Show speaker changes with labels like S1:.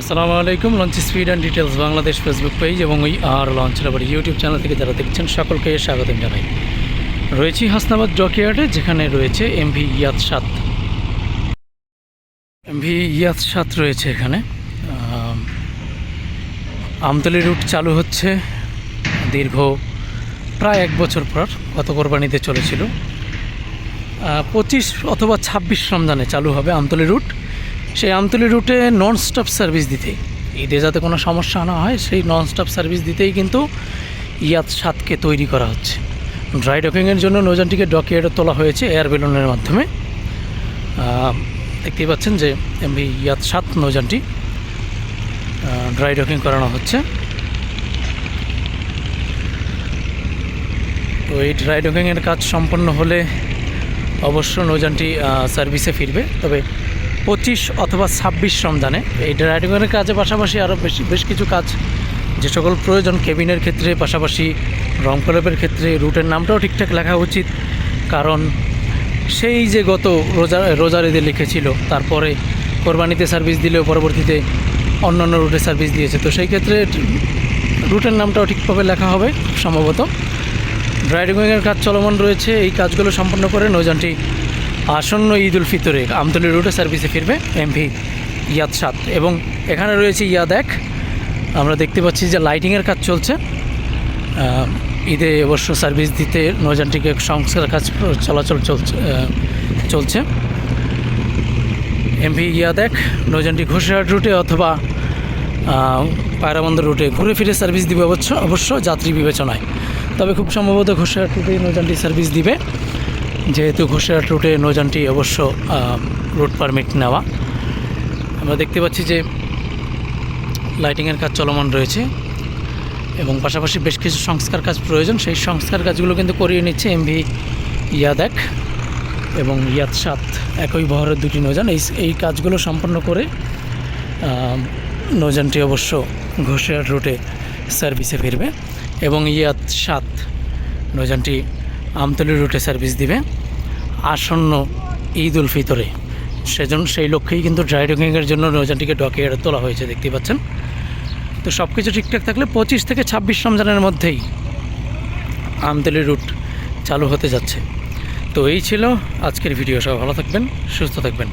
S1: আসসালামু আলাইকুম। Launch speed and details Bangladesh Facebook page এবং ওই আর লঞ্চ লাভার ইউটিউব চ্যানেল থেকে যারা দেখছেন, সকলকে স্বাগতম জানাই। রয়েছি হাসনাবাদ জকিয়ার্ডে যেখানে রয়েছে এমভি ইয়াত সাত এমভি ইয়াত সাত রয়েছে এখানে। আমতলি রুট চালু হচ্ছে দীর্ঘ প্রায় এক বছর পর, গত কোরবানিতে চলেছিল। পঁচিশ অথবা ছাব্বিশ রমজানে চালু হবে আমতলি রুট সেই আমতলি রুটে নন স্টপ সার্ভিস দিতে ঈদে যাতে কোনো সমস্যা না হয় সেই নন স্টপ সার্ভিস দিতেই কিন্তু ইয়াত সাতকে তৈরি করা হচ্ছে। ড্রাই ডকিংয়ের জন্য নৌযানটিকে ডকিয়ার্ডে তোলা হয়েছে এয়ার বেলুনের মাধ্যমে। দেখতেই পাচ্ছেন যে এমনি ইয়াত সাত নৌযানটি ড্রাই ডকিং করানো হচ্ছে। তো এই ড্রাই ডকিংয়ের কাজ সম্পন্ন হলে অবশ্য নৌযানটি আহ, সার্ভিসে ফিরবে। তবে পঁচিশ অথবা ছাব্বিশ রমজানে। এই ড্রাইভিংয়ের কাজের পাশাপাশি আরও বেশি বেশ কিছু কাজ, যে সকল প্রয়োজন কেবিনের ক্ষেত্রে, পাশাপাশি রং কলপের ক্ষেত্রে, রুটের নামটাও ঠিকঠাক লেখা উচিত। কারণ সেই যে গত রোজা রোজার ঈদে লিখেছিল, তারপরে কোরবানিতে সার্ভিস দিলেও পরবর্তীতে অন্য অন্য রুটে সার্ভিস দিয়েছে। তো সেই ক্ষেত্রে রুটের নামটাও ঠিকভাবে লেখা হবে সম্ভবত। ড্রাইভিংয়ের কাজ চলমান রয়েছে, এই কাজগুলো সম্পন্ন করে নৌযানটি আসন্ন ঈদ উল ফিতরে আমতলি রুটে সার্ভিসে ফিরবে এমভি ইয়াদ সাত। এবং এখানে রয়েছে ইয়াদ এক। আমরা দেখতে পাচ্ছি যে লাইটিংয়ের কাজ চলছে। ঈদে অবশ্য সার্ভিস দিতে নৌযানটিকে সংস্কার কাজ চলাচল চলছে চলছে। এমভি ইয়াদ এক নৌযানটি ঘোষহাট রুটে অথবা পায়রাবন্দর রুটে ঘুরে ফিরে সার্ভিস দিবে অবশ্য অবশ্য যাত্রী বিবেচনায়। তবে খুব সম্ভবত ঘোষহাট রুটে নৌযানটি সার্ভিস দিবে। যেহেতু ঘোষহাট রুটে নৌযানটি অবশ্য রুট পারমিট নেওয়া, আমরা দেখতে পাচ্ছি যে লাইটিংয়ের কাজ চলমান রয়েছে এবং পাশাপাশি বেশ কিছু সংস্কার কাজ প্রয়োজন। সেই সংস্কার কাজগুলো কিন্তু করিয়ে নিচ্ছে এমভি ইয়াদ এক এবং ইয়াদ সাত একই বহরের দুটি নৌযান। এই এই কাজগুলো সম্পন্ন করে নৌযানটি অবশ্য ঘোষহাট রুটে সার্ভিসে ফিরবে এবং ইয়াদ সাত নৌযানটি আমতলি রুটে সার্ভিস দিবে। আসন্ন ঈদ উল ফিতরে। সেজন্য সেই লক্ষ্যেই কিন্তু ড্রাই ডকিংয়ের জন্য রোজানটিকে ডকে তোলা হয়েছে, দেখতে পাচ্ছেন। তো সব কিছু ঠিকঠাক থাকলে পঁচিশ থেকে ছাব্বিশ রমজানের মধ্যেই আমতলি রুট চালু হতে যাচ্ছে। তো এই ছিল আজকের ভিডিও। সব ভালো থাকবেন, সুস্থ থাকবেন।